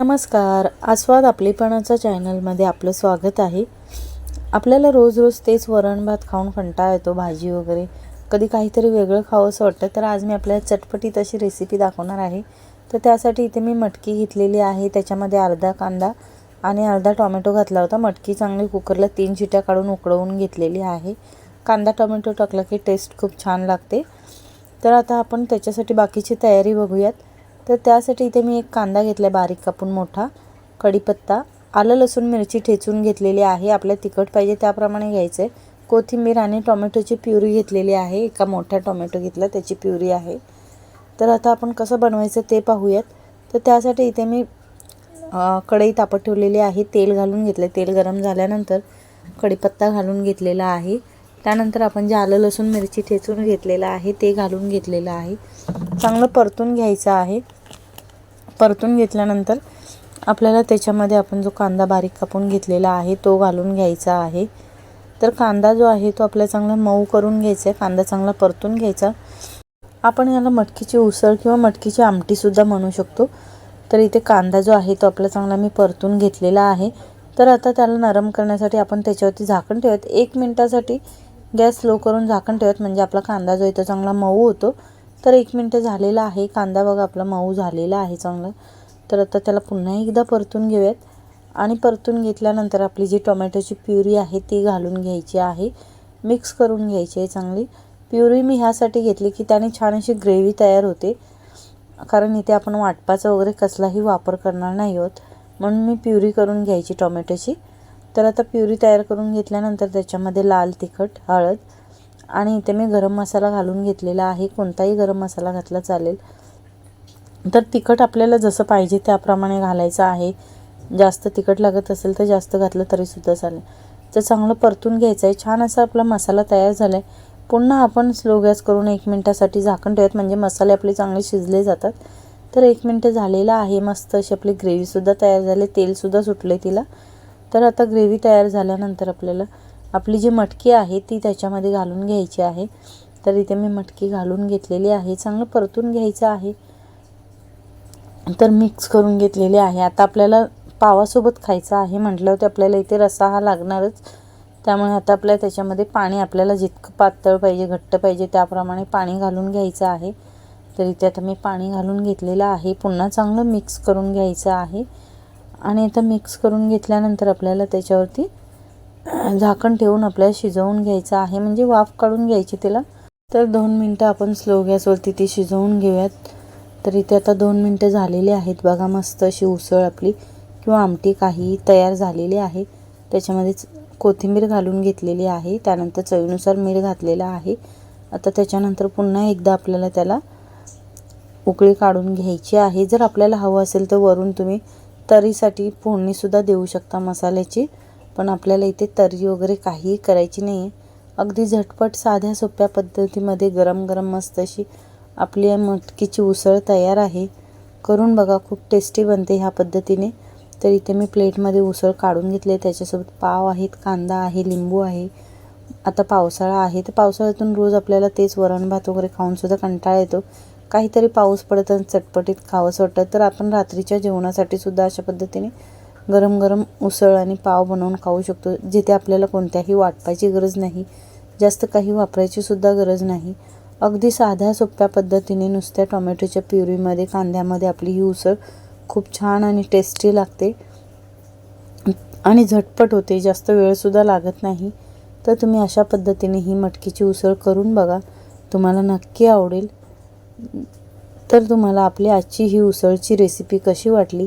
नमस्कार. आस्वाद आपलेपणाच्या चॅनलमध्ये आपलं स्वागत आहे. आपल्याला रोज रोज तेच वरण भात खाऊन कंटाळा येतो भाजी वगैरे. कधी काहीतरी वेगळं खावं असं वाटतं तर आज मी आपल्याला चटपटीत अशी रेसिपी दाखवणार आहे. तर त्यासाठी इथे मी मटकी घेतलेली आहे त्याच्यामध्ये अर्धा कांदा आणि अर्धा टोमॅटो घातला होता. मटकी चांगली कुकरला तीन शिट्या काढून उकळवून घेतलेली आहे. कांदा टोमॅटो टाकला की टेस्ट खूप छान लागते. तर आता आपण त्याच्यासाठी बाकीची तयारी बघूयात. तर त्यासाठी इथे मी एक कांदा घेतला आहे बारीक कापून मोठा कढीपत्ता आलं लसूण मिरची ठेचून घेतलेली आहे. आपल्या तिखट पाहिजे त्याप्रमाणे घ्यायचं आहे कोथिंबीर आणि टोमॅटोची प्युरी घेतलेली आहे. एका मोठ्या टोमॅटो घेतला त्याची प्युरी आहे. तर आता आपण कसं बनवायचं ते पाहूयात. तर त्यासाठी इथे मी कढई तापत ठेवलेली आहे. तेल घालून घेतलं तेल गरम झाल्यानंतर कढीपत्ता घालून घेतलेला आहे. त्यानंतर आपण जे आलं लसूण मिरची ठेचून घेतलेलं आहे ते घालून घेतलेलं आहे. चांगलं परतून घ्यायचं आहे. परतून घेतल्यानंतर आपल्याला त्याच्यामध्ये आपण जो कांदा बारीक कापून घेतलेला आहे तो घालून घ्यायचा आहे. तर कांदा जो आहे तो आपल्याला चांगला मऊ करून घ्यायचा आहे. कांदा चांगला परतून घ्यायचा. आपण याला मटकीची उसळ किंवा मटकीची आमटीसुद्धा म्हणू शकतो. तर इथे कांदा जो आहे तो आपला चांगला मी परतून घेतलेला आहे. तर आता त्याला नरम करण्यासाठी आपण त्याच्यावरती झाकण ठेवत एक मिनटासाठी गॅस स्लो करून झाकण ठेवत म्हणजे आपला कांदा जो आहे तो चांगला मऊ होतो. तर एक मिनटं झालेला आहे. कांदा बघा आपला मऊ झालेला आहे चांगला. तर आता त्याला पुन्हा एकदा परतून घेऊयात. आणि परतून घेतल्यानंतर आपली जी टोमॅटोची प्युरी आहे ती घालून घ्यायची आहे. मिक्स करून घ्यायची आहे चांगली. प्युरी मी ह्यासाठी घेतली की त्याने छान अशी ग्रेव्ही तयार होते. कारण इथे आपण वाटपाचा वगैरे कसलाही वापर करणार नाही आहोत. म्हणून मी प्युरी करून घ्यायची टोमॅटोची. तर आता प्युरी तयार करून घेतल्यानंतर त्याच्यामध्ये लाल तिखट हळद आणि इथे मी गरम मसाला घालून घेतलेला आहे. कोणताही गरम मसाला घातला चालेल. तर तिखट आपल्याला जसं पाहिजे त्याप्रमाणे घालायचं आहे. जास्त तिखट लागत असेल तर जास्त घातलं तरीसुद्धा चालेल. तर चांगलं परतून घ्यायचं आहे छान असा आपला मसाला तयार झाला आहे पुन्हा आपण स्लो गॅस करून एक मिनटासाठी झाकण ठेवत म्हणजे मसाले आपले चांगले शिजले जातात. तर एक मिनटं झालेलं आहे. मस्त अशी आपली ग्रेव्हीसुद्धा तयार झाली. तेलसुद्धा सुटले तिला. तर आता ग्रेव्ही तयार झाल्यानंतर आपल्याला आपली जी मटकी आहे ती त्याच्यामध्ये घालून घ्यायची आहे. तर इथे मी मटकी घालून घेतलेली आहे. चांगलं परतून घ्यायचं आहे. तर मिक्स करून घेतलेली आहे. आता आपल्याला पावासोबत खायचं आहे म्हटलं होतं आपल्याला इथे रसा हा लागणारच. त्यामुळे आता आपल्या त्याच्यामध्ये पाणी आपल्याला जितकं पातळ पाहिजे घट्ट पाहिजे त्याप्रमाणे पाणी घालून घ्यायचं आहे. तर इथे आता मी पाणी घालून घेतलेलं आहे. पुन्हा चांगलं मिक्स करून घ्यायचं आहे. आणि आता मिक्स करून घेतल्यानंतर आपल्याला त्याच्यावरती झाकण ठेवून आपल्याला शिजवून घ्यायचं आहे. म्हणजे वाफ काढून घ्यायची तिला. तर दोन मिनटं आपण स्लो गॅसवरती ती शिजवून घेऊयात. तर इथे आता दोन मिनटं झालेली आहेत. बघा मस्त अशी उसळ आपली किंवा आमटी काही तयार झालेली आहे. त्याच्यामध्येच कोथिंबीर घालून घेतलेली आहे. त्यानंतर चवीनुसार मीठ घातलेलं आहे. आता त्याच्यानंतर पुन्हा एकदा आपल्याला त्याला उकळी काढून घ्यायची आहे. जर आपल्याला हवं असेल तर वरून तुम्ही तरीसाठी फोडणीसुद्धा देऊ शकता मसाल्याची. पण आपल्याला इथे तर्री वगैरे काहीही करायची नाही आहे अगदी झटपट साध्या सोप्या पद्धतीमध्ये गरम गरम मस्त अशी आपली मटकीची उसळ तयार आहे. करून बघा खूप टेस्टी बनते ह्या पद्धतीने. तर इथे मी प्लेटमध्ये उसळ काढून घेतले त्याच्यासोबत पाव आहेत कांदा आहे लिंबू आहे. आता पावसाळा आहे. तर पावसाळ्यातून रोज आपल्याला तेच वरण भात वगैरे खाऊनसुद्धा कंटाळा येतो. काहीतरी पाऊस पडत आणि चटपटीत खावंसं वाटतं. तर आपण रात्रीच्या जेवणासाठी सुद्धा अशा पद्धतीने गरम गरम उसळ आणि पाव बनवून खाऊ शकतो जिथे आपल्याला कोणत्याही वाटपाची गरज नाही जास्त काही वापरायचीसुद्धा गरज नाही. अगदी साध्या सोप्या पद्धतीने नुसत्या टोमॅटोच्या प्युरीमध्ये कांद्यामध्ये आपली ही उसळ खूप छान आणि टेस्टी लागते. आणि झटपट होते जास्त वेळसुद्धा लागत नाही. तर तुम्ही अशा पद्धतीने ही मटकीची उसळ करून बघा. तुम्हाला नक्की आवडेल. तर तुम्हाला आपली आजची ही उसळची रेसिपी कशी वाटली?